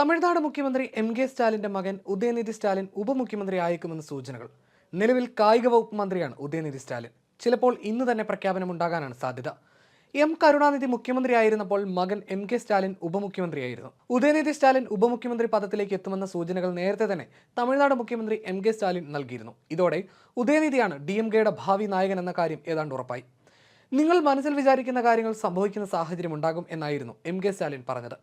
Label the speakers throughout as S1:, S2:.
S1: തമിഴ്നാട് മുഖ്യമന്ത്രി M K സ്റ്റാലിന്റെ മകൻ ഉദയനിധി സ്റ്റാലിൻ ഉപമുഖ്യമന്ത്രി ആയേക്കുമെന്ന് സൂചനകൾ. നിലവിൽ കായിക വകുപ്പ് മന്ത്രിയാണ് ഉദയനിധി സ്റ്റാലിൻ. ചിലപ്പോൾ ഇന്ന് തന്നെ പ്രഖ്യാപനമുണ്ടാകാനാണ് സാധ്യത. എം കരുണാനിധി മുഖ്യമന്ത്രിയായിരുന്നപ്പോൾ മകൻ എം കെ സ്റ്റാലിൻ ഉപമുഖ്യമന്ത്രിയായിരുന്നു. ഉദയനിധി സ്റ്റാലിൻ ഉപമുഖ്യമന്ത്രി പദത്തിലേക്ക് എത്തുമെന്ന സൂചനകൾ നേരത്തെ തന്നെ തമിഴ്നാട് മുഖ്യമന്ത്രി എം കെ സ്റ്റാലിൻ നൽകിയിരുന്നു. ഇതോടെ ഉദയനിധിയാണ് ഡി എം കെയുടെ ഭാവി നായകൻ എന്ന കാര്യം ഏതാണ്ട് ഉറപ്പായി. നിങ്ങൾ മനസ്സിൽ വിചാരിക്കുന്ന കാര്യങ്ങൾ സംഭവിക്കുന്ന സാഹചര്യം ഉണ്ടാകും എന്നായിരുന്നു എം കെ സ്റ്റാലിൻ പറഞ്ഞത്.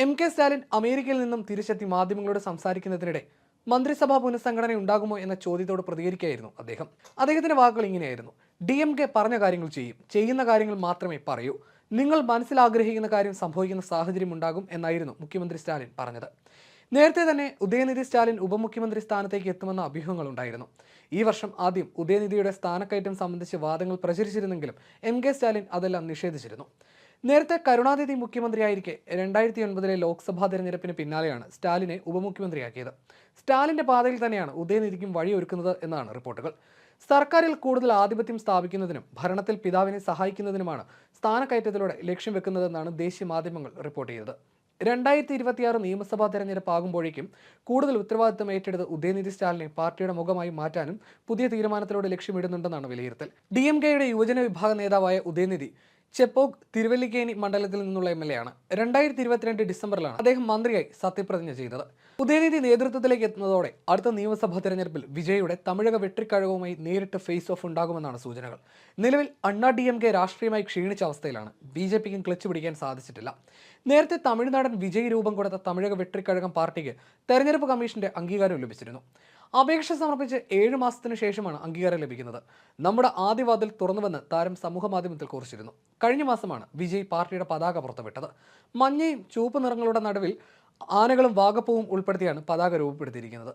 S1: എം കെ സ്റ്റാലിൻ അമേരിക്കയിൽ നിന്നും തിരിച്ചെത്തി മാധ്യമങ്ങളോട് സംസാരിക്കുന്നതിനിടെ മന്ത്രിസഭാ പുനഃസംഘടന ഉണ്ടാകുമോ എന്ന ചോദ്യത്തോട് പ്രതികരിക്കുകയായിരുന്നു അദ്ദേഹം. അദ്ദേഹത്തിന്റെ വാക്കുകൾ ഇങ്ങനെയായിരുന്നു. ഡി എം കെ പറഞ്ഞ കാര്യങ്ങൾ ചെയ്യും. ചെയ്യുന്ന കാര്യങ്ങൾ മാത്രമേ പറയൂ. നിങ്ങൾ മനസ്സിലാഗ്രഹിക്കുന്ന കാര്യം സംഭവിക്കുന്ന സാഹചര്യം ഉണ്ടാകും എന്നായിരുന്നു മുഖ്യമന്ത്രി സ്റ്റാലിൻ പറഞ്ഞത്. നേരത്തെ തന്നെ ഉദയനിധി സ്റ്റാലിൻ ഉപമുഖ്യമന്ത്രി സ്ഥാനത്തേക്ക് എത്തുമെന്ന അഭ്യൂഹങ്ങൾ ഉണ്ടായിരുന്നു. ഈ വർഷം ആദ്യം ഉദയനിധിയുടെ സ്ഥാനക്കയറ്റം സംബന്ധിച്ച് വാദങ്ങൾ പ്രചരിച്ചിരുന്നെങ്കിലും എം കെ സ്റ്റാലിൻ അതെല്ലാം നിഷേധിച്ചിരുന്നു. നേരത്തെ കരുണാനിധി മുഖ്യമന്ത്രിയായിരിക്കെ രണ്ടായിരത്തി ഒൻപതിലെ ലോക്സഭാ തെരഞ്ഞെടുപ്പിന് പിന്നാലെയാണ് സ്റ്റാലിനെ ഉപമുഖ്യമന്ത്രിയാക്കിയത്. സ്റ്റാലിന്റെ പാതയിൽ തന്നെയാണ് ഉദയനിധിക്കും വഴിയൊരുക്കുന്നത് എന്നാണ് റിപ്പോർട്ടുകൾ. സർക്കാരിൽ കൂടുതൽ ആധിപത്യം സ്ഥാപിക്കുന്നതിനും ഭരണത്തിൽ പിതാവിനെ സഹായിക്കുന്നതിനുമാണ് സ്ഥാനക്കയറ്റത്തിലൂടെ ലക്ഷ്യം വെക്കുന്നതെന്നാണ് ദേശീയ മാധ്യമങ്ങൾ റിപ്പോർട്ട് ചെയ്തത്. രണ്ടായിരത്തി ഇരുപത്തിയാറ് നിയമസഭാ തെരഞ്ഞെടുപ്പ് ആകുമ്പോഴേക്കും കൂടുതൽ ഉത്തരവാദിത്തം ഏറ്റെടുത്ത് ഉദയനിധി സ്റ്റാലിനെ പാർട്ടിയുടെ മുഖമായി മാറ്റാനും പുതിയ തീരുമാനത്തിലൂടെ ലക്ഷ്യമിടുന്നുണ്ടെന്നാണ് വിലയിരുത്തൽ. ഡി എം കെയുടെ യുവജന വിഭാഗ നേതാവായ ഉദയനിധി ചെപ്പോക് തിരുവല്ലിക്കേനി മണ്ഡലത്തിൽ നിന്നുള്ള എം എൽ എ ആണ്. രണ്ടായിരത്തി ഇരുപത്തിരണ്ട് ഡിസംബറിലാണ് അദ്ദേഹം മന്ത്രിയായി സത്യപ്രതിജ്ഞ ചെയ്തത്. ഉദയനിധി നേതൃത്വത്തിലേക്ക് എത്തുന്നതോടെ അടുത്ത നിയമസഭാ തെരഞ്ഞെടുപ്പിൽ വിജയുടെ തമിഴക വെട്ടിക്കഴകവുമായി നേരിട്ട് ഫേസ് ഓഫ് ഉണ്ടാകുമെന്നാണ് സൂചനകൾ. നിലവിൽ അണ്ണാ ഡി എം കെ രാഷ്ട്രീയമായി ക്ഷീണിച്ച അവസ്ഥയിലാണ്. ബി ജെ പിക്കും ക്ലച്ച് പിടിക്കാൻ സാധിച്ചിട്ടില്ല. നേരത്തെ തമിഴ്നാടൻ വിജയ് രൂപം കൊടുത്ത തമിഴക വെട്ടിക്കഴകം പാർട്ടിക്ക് തെരഞ്ഞെടുപ്പ് കമ്മീഷന്റെ അംഗീകാരം ലഭിച്ചിരുന്നു. അപേക്ഷ സമർപ്പിച്ച് ഏഴ് മാസത്തിന് ശേഷമാണ് അംഗീകാരം ലഭിക്കുന്നത്. നമ്മുടെ ആദ്യവാതിൽ തുറന്നുവെന്ന് താരം സമൂഹ മാധ്യമത്തിൽ കുറിച്ചിരുന്നു. കഴിഞ്ഞ മാസമാണ് വിജയ് പാർട്ടിയുടെ പതാക പുറത്തുവിട്ടത്. മഞ്ഞയും ചുവപ്പ് നിറങ്ങളുടെ നടുവിൽ ആനകളും വാഗപ്പൂവും ഉൾപ്പെടുത്തിയാണ് പതാക രൂപപ്പെടുത്തിയിരിക്കുന്നത്.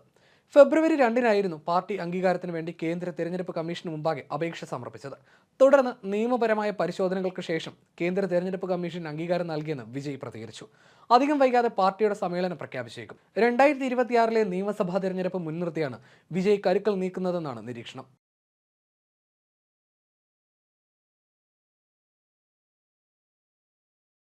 S1: ഫെബ്രുവരി രണ്ടിനായിരുന്നു പാർട്ടി അംഗീകാരത്തിന് വേണ്ടി കേന്ദ്ര തെരഞ്ഞെടുപ്പ് കമ്മീഷന് മുമ്പാകെ അപേക്ഷ സമർപ്പിച്ചത്. തുടർന്ന് നിയമപരമായ പരിശോധനകൾക്ക് ശേഷം കേന്ദ്ര തെരഞ്ഞെടുപ്പ് കമ്മീഷൻ അംഗീകാരം നൽകിയെന്ന് വിജയ് പ്രതികരിച്ചു. അധികം വൈകാതെ പാർട്ടിയുടെ സമ്മേളനം പ്രഖ്യാപിച്ചേക്കും. രണ്ടായിരത്തി ഇരുപത്തിയാറിലെ നിയമസഭാ തെരഞ്ഞെടുപ്പ് മുൻനിർത്തിയാണ് വിജയ് കരുക്കൾ നീക്കുന്നതെന്നാണ് നിരീക്ഷണം.